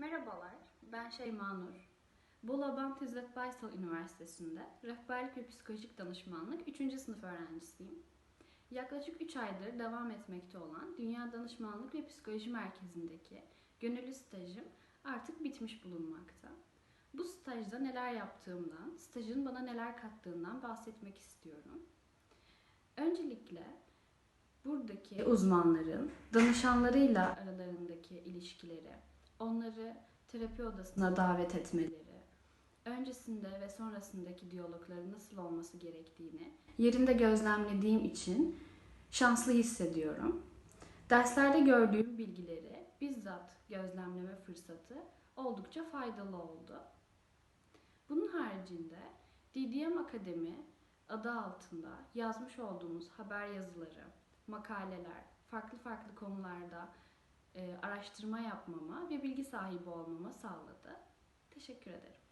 Merhabalar, ben Şeyma Nur. Bolu Abant Baysal Üniversitesi'nde Rehberlik ve Psikolojik Danışmanlık 3. sınıf öğrencisiyim. Yaklaşık 3 aydır devam etmekte olan Dünya Danışmanlık ve Psikoloji Merkezi'ndeki gönüllü stajım artık bitmiş bulunmakta. Bu stajda neler yaptığımdan, stajın bana neler kattığından bahsetmek istiyorum. Öncelikle buradaki uzmanların danışanlarıyla aralarındaki ilişkileri, onları terapi odasına davet etmeleri, öncesinde ve sonrasındaki diyalogların nasıl olması gerektiğini yerinde gözlemlediğim için şanslı hissediyorum. Derslerde gördüğüm bilgileri bizzat gözlemleme fırsatı oldukça faydalı oldu. Bunun haricinde DDM Akademi adı altında yazmış olduğumuz haber yazıları, makaleler, farklı farklı konularda araştırma yapmama ve bilgi sahibi olmama sağladı. Teşekkür ederim.